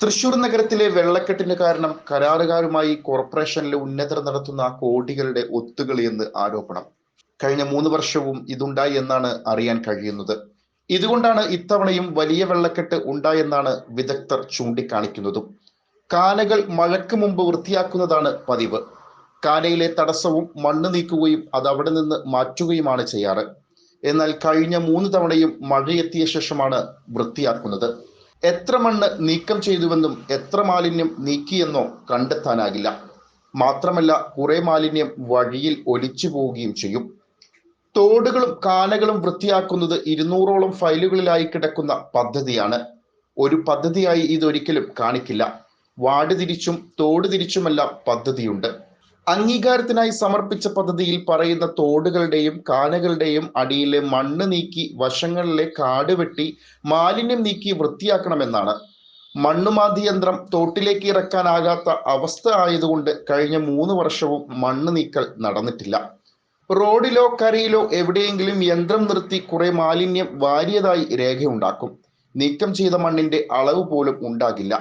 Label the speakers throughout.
Speaker 1: തൃശൂർ നഗരത്തിലെ വെള്ളക്കെട്ടിന് കാരണം കരാറുകാരുമായി കോർപ്പറേഷനിലെ ഉന്നതർ നടത്തുന്ന കോടികളുടെ ഒത്തുകളിയെന്ന് ആരോപണം. കഴിഞ്ഞ മൂന്ന് വർഷവും ഇതുണ്ടായി എന്നാണ് അറിയാൻ കഴിയുന്നത്. ഇതുകൊണ്ടാണ് ഇത്തവണയും വലിയ വെള്ളക്കെട്ട് ഉണ്ടായെന്നാണ് വിദഗ്ധർ ചൂണ്ടിക്കാണിക്കുന്നതും. കാനകൾ മഴയ്ക്ക് മുമ്പ് വൃത്തിയാക്കുന്നതാണ് പതിവ്. കാനയിലെ തടസ്സവും മണ്ണ് നീക്കുകയും അത് അവിടെ നിന്ന് മാറ്റുകയുമാണ് ചെയ്യാറ്. എന്നാൽ കഴിഞ്ഞ മൂന്ന് തവണയും മഴയെത്തിയ ശേഷമാണ് വൃത്തിയാക്കുന്നത്. എത്ര മണ്ണ് നീക്കം ചെയ്തുവെന്നും എത്ര മാലിന്യം നീക്കിയെന്നോ കണ്ടെത്താനാകില്ല. മാത്രമല്ല കുറെ മാലിന്യം വഴിയിൽ ഒലിച്ചു പോവുകയും ചെയ്യും. തോടുകളും കാനകളും വൃത്തിയാക്കുന്നത് ഇരുന്നൂറോളം ഫയലുകളിലായി കിടക്കുന്ന പദ്ധതിയാണ്. ഒരു പദ്ധതിയായി ഇതൊരിക്കലും കാണിക്കില്ല. വാർഡ് തിരിച്ചും തോട് തിരിച്ചുമെല്ലാം പദ്ധതിയുണ്ട്. അംഗീകാരത്തിനായി സമർപ്പിച്ച പദ്ധതിയിൽ പറയുന്ന തോടുകളുടെയും കാനകളുടെയും അടിയിലെ മണ്ണ് നീക്കി വശങ്ങളിലെ കാട് വെട്ടി മാലിന്യം നീക്കി വൃത്തിയാക്കണമെന്നാണ്. മണ്ണുമാന്തി യന്ത്രം തോട്ടിലേക്ക് ഇറക്കാനാകാത്ത അവസ്ഥ ആയതുകൊണ്ട് കഴിഞ്ഞ മൂന്ന് വർഷവും മണ്ണ് നീക്കൽ നടന്നിട്ടില്ല. റോഡിലോ കരയിലോ എവിടെയെങ്കിലും യന്ത്രം നിർത്തി കുറെ മാലിന്യം വാരിയതായി രേഖയുണ്ടാക്കും. നീക്കം ചെയ്ത മണ്ണിന്റെ അളവ് പോലും ഉണ്ടാകില്ല.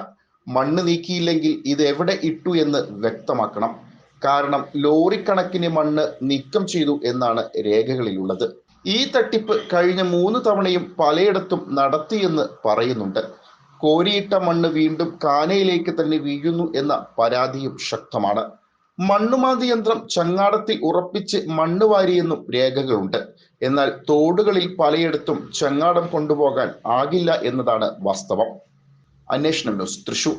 Speaker 1: മണ്ണ് നീക്കിയില്ലെങ്കിൽ ഇത് എവിടെ ഇട്ടു എന്ന് വ്യക്തമാക്കണം. കാരണം ലോറിക്കണക്കിന് മണ്ണ് നീക്കം ചെയ്തു എന്നാണ് രേഖകളിലുള്ളത്. ഈ തട്ടിപ്പ് കഴിഞ്ഞ മൂന്ന് തവണയും പലയിടത്തും നടത്തിയെന്ന് പറയുന്നുണ്ട്. കോരിയിട്ട മണ്ണ് വീണ്ടും കാനയിലേക്ക് തന്നെ വീഴുന്നു എന്ന പരാതിയും ശക്തമാണ്. മണ്ണുമാന്തി യന്ത്രം ചങ്ങാടത്തിൽ ഉറപ്പിച്ച് മണ്ണ് വാരിയെന്നും രേഖകളുണ്ട്. എന്നാൽ തോടുകളിൽ പലയിടത്തും ചങ്ങാടം കൊണ്ടുപോകാൻ ആകില്ല എന്നതാണ് വാസ്തവം. അന്വേഷണം ന്യൂസ് തൃശൂർ.